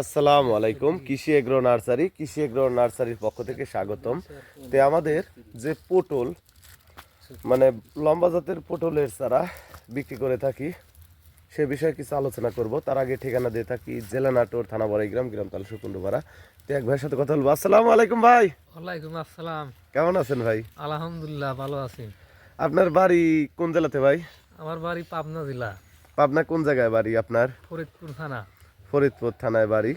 আসসালামু আলাইকুম কৃষি এগ্রো নার্সারি কৃষি এগ্রো নার্সারির পক্ষ থেকে স্বাগতম। তে আমাদের যে পটল মানে লম্বা জাতের পটলের চারা বিক্রি করে থাকি সে বিষয়ে কিছু আলোচনা করব। তার আগে ঠিকানা দিয়ে থাকি জেলা নাটোর থানা বড়াইগ্রাম গ্রাম তাল সুকুন্ডপাড়া তো এক ভাইয়ের সাথে কথা বলব। আসসালামু আলাইকুম ভাই। ওয়ালাইকুম আসসালাম। কেমন আছেন ভাই? আলহামদুলিল্লাহ ভালো আছি। আপনার বাড়ি কোন জেলাতে ভাই? আমার বাড়ি পাবনা জেলা। পাবনা কোন জায়গায় বাড়ি আপনার? ফরিদপুর থানা। ফরিদপুর থানায় বাড়ি।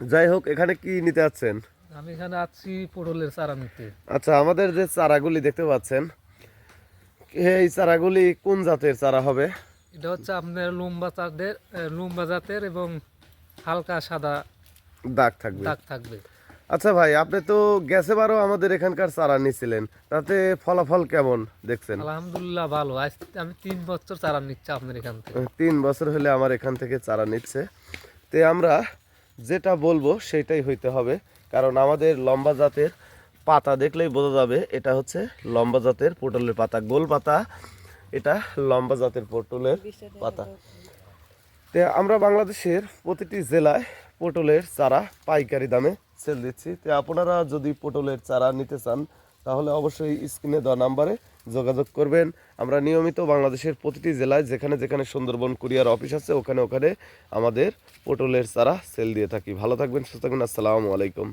যাই হোক এখানে কি নিতে আছেন আমি এখানে আছি পটলের চারা নিতে। আচ্ছা আমাদের যে চারাগুলি দেখতে পাচ্ছেন এই চারাগুলি কোন জাতের চারা হবে? এটা হচ্ছে আপনার লম্বা চারদের লম্বা জাতের এবং হালকা সাদা দাগ থাকবে। দাগ থাকবে। আচ্ছা ভাই আপনি তো গেছে বারও আমাদের এখানকার চারা নিছিলেন তাতে ফলাফল কেমন দেখছেন? আলহামদুলিল্লাহ ভালো। আজ আমি তিন বছর চারা নিচ্ছি আপনার এখান থেকে। তিন বছর হলে আমার এখান থেকে চারা নিচ্ছে। তে আমরা যেটা বলব সেটাই হইতে হবে কারণ আমাদের লম্বা জাতের পাতা দেখলেই বোঝা যাবে এটা হচ্ছে লম্বা জাতের পটলের পাতা গোল পাতা এটা লম্বা জাতের পটলের পাতা। তে আমরা বাংলাদেশের প্রতিটি জেলায় পটলের চারা পাইকারি দামে সেল দিচ্ছি। তো আপনারা যদি পটলের চারা নিতে চান, তাহলে অবশ্যই স্ক্রিনে দেওয়া নাম্বারে যোগাযোগ করবেন। আমরা নিয়মিত বাংলাদেশের প্রতিটি জেলায় যেখানে যেখানে সুন্দরবন কুরিয়ার অফিস আছে, ওখানে ওখানে আমাদের পটলের চারা সেল দিয়ে থাকি। ভালো থাকবেন, সুস্থ থাকবেন। আসসালামু আলাইকুম।